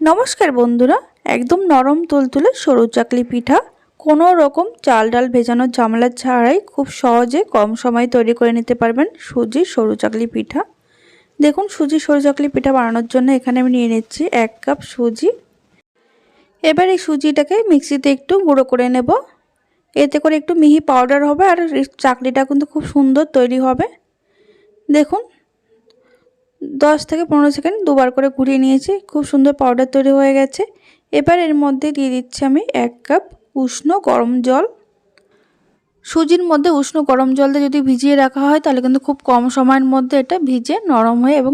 নমস্কার বন্ধুরা, একদম নরম তুলতুলে সরু চাকলি পিঠা, কোনো রকম চাল ডাল ভেজানোর ঝামেলা ছাড়াই খুব সহজে কম সময়ে তৈরি করে নিতে পারবেন সুজি সরু চাকলি পিঠা। দেখুন, সুজি সরু চাকলি পিঠা বানানোর জন্য এখানে আমি নিয়ে নিচ্ছি এক কাপ সুজি। এবার এই সুজিটাকে মিক্সিতে একটু গুঁড়ো করে নেব। এতে করে একটু মিহি পাউডার হবে আর চাকলিটা কিন্তু খুব সুন্দর তৈরি হবে। দেখুন দশ থেকে পনেরো সেকেন্ড দুবার করে ঘুরিয়ে নিয়েছি। খুব সুন্দর পাউডার তৈরি হয়ে গেছে। এবার এর মধ্যে দিয়ে দিচ্ছি আমি এক কাপ উষ্ণ গরম জল। সুজির মধ্যে উষ্ণ গরম জল দিয়ে যদি ভিজিয়ে রাখা হয়, তাহলে কিন্তু খুব কম সময়ের মধ্যে এটা ভিজে নরম হয়ে এবং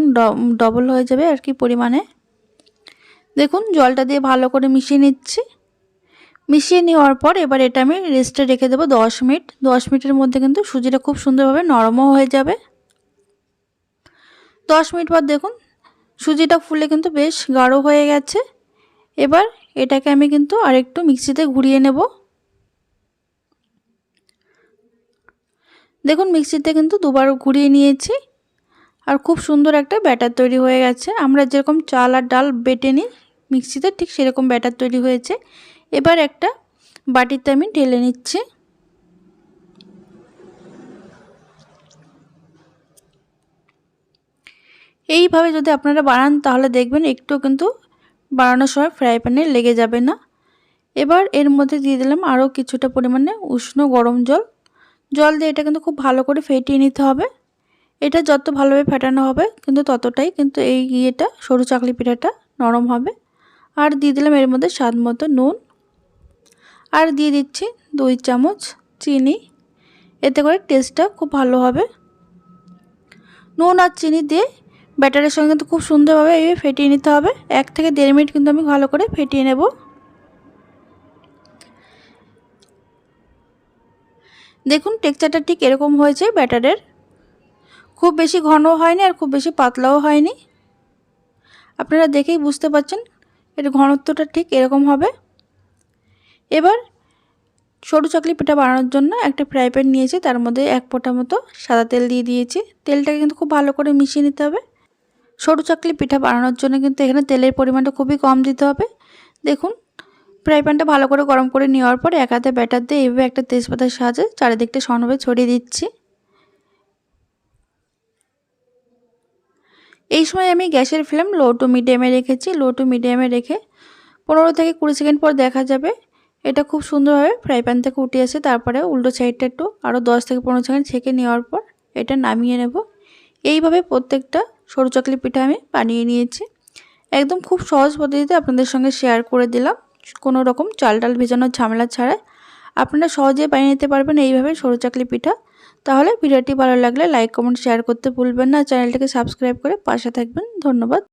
ডবল হয়ে যাবে আর কি পরিমাণে। দেখুন, জলটা দিয়ে ভালো করে মিশিয়ে নিচ্ছি। মিশিয়ে নেওয়ার পর এবার এটা আমি রেস্টে রেখে দেবো দশ মিনিট। দশ মিনিটের মধ্যে কিন্তু সুজিটা খুব সুন্দরভাবে নরমও হয়ে যাবে। দশ মিনিট পর দেখুন, সুজিটা ফুলে কিন্তু বেশ গাঢ় হয়ে গেছে। এবার এটাকে আমি কিন্তু আরেকটু মিক্সিতে ঘুরিয়ে নেব। দেখুন, মিক্সিতে কিন্তু দুবার ঘুরিয়ে নিয়েছি। আর খুব সুন্দর একটা ব্যাটার তৈরি হয়ে গেছে। আমরা যেরকম চাল আর ডাল বেটে নিই, মিক্সিতে ঠিক সেরকম ব্যাটার তৈরি হয়েছে। এবার একটা বাটিতে আমি ঢেলে নিচ্ছি। এইভাবে যদি আপনারা বানান তাহলে দেখবেন একটু কিন্তু বানানোর সময় ফ্রাই প্যানে লেগে যাবে না। এবার এর মধ্যে দিয়ে দিলাম আরও কিছুটা পরিমাণে উষ্ণ গরম জল। জল দিয়ে এটা কিন্তু খুব ভালো করে ফেটিয়ে নিতে হবে। এটা যত ভালোভাবে ফেটানো হবে, কিন্তু ততটাই কিন্তু এই ইয়েটা, সরু চাকলি পিঠাটা নরম হবে। আর দিয়ে দিলাম এর মধ্যে স্বাদ মতো নুন। আর দিয়ে দিচ্ছি দুই চামচ চিনি। এতে করে টেস্টটা খুব ভালো হবে। নুন আর চিনি দিয়ে ব্যাটারের সঙ্গে কিন্তু খুব সুন্দরভাবে এই ফেটিয়ে নিতে হবে। এক থেকে দেড় মিনিট কিন্তু আমি ভালো করে ফেটিয়ে নেব। দেখুন, টেক্সচারটা ঠিক এরকম হয়েছে ব্যাটারের। খুব বেশি ঘন হয়নি আর খুব বেশি পাতলাও হয়নি। আপনারা দেখেই বুঝতে পারছেন এর ঘনত্বটা ঠিক এরকম হবে। এবার সরু চাকলি পিঠা বানানোর জন্য একটা ফ্রাই প্যান নিয়েছি, তার মধ্যে এক ফোঁটা মতো সাদা তেল দিয়ে দিয়েছি। তেলটাকে কিন্তু খুব ভালো করে মিশিয়ে নিতে হবে। সরু চাকলি পিঠা বানানোর জন্য কিন্তু এখানে তেলের পরিমাণটা খুবই কম দিতে হবে। দেখুন, ফ্রাই প্যানটা ভালো করে গরম করে নেওয়ার পর এক হাতে ব্যাটার দিয়ে এইভাবে একটা তেজপাতার সাহায্যে চারিদিকটা সনভাবে ছড়িয়ে দিচ্ছি। এই সময় আমি গ্যাসের ফ্লেম লো টু মিডিয়ামে রেখেছি। লো টু মিডিয়ামে রেখে পনেরো থেকে কুড়ি সেকেন্ড পর দেখা যাবে। এটা খুব সুন্দরভাবে ফ্রাই প্যান থেকে উঠে আসে তারপরে উল্টো সাইডটা একটু আরও দশ থেকে পনেরো সেকেন্ড ছেঁকে নেওয়ার পর এটা নামিয়ে নেব। এইভাবে প্রত্যেকটা সরু চকলি পিঠা আমি বানিয়ে নিয়েছি। একদম খুব সহজ পদ্ধতিতে আপনাদের সঙ্গে শেয়ার করে দিলাম। কোনো রকম চাল ডাল ভেজানোর ঝামেলা ছাড়াই। আপনারা সহজেই বানিয়ে নিতে পারবেন এইভাবে সরু চাকলি পিঠা। তাহলে ভিডিওটি ভালো লাগলে লাইক কমেন্ট শেয়ার করতে ভুলবেন না। চ্যানেলটিকে সাবস্ক্রাইব করে পাশে থাকবেন। ধন্যবাদ।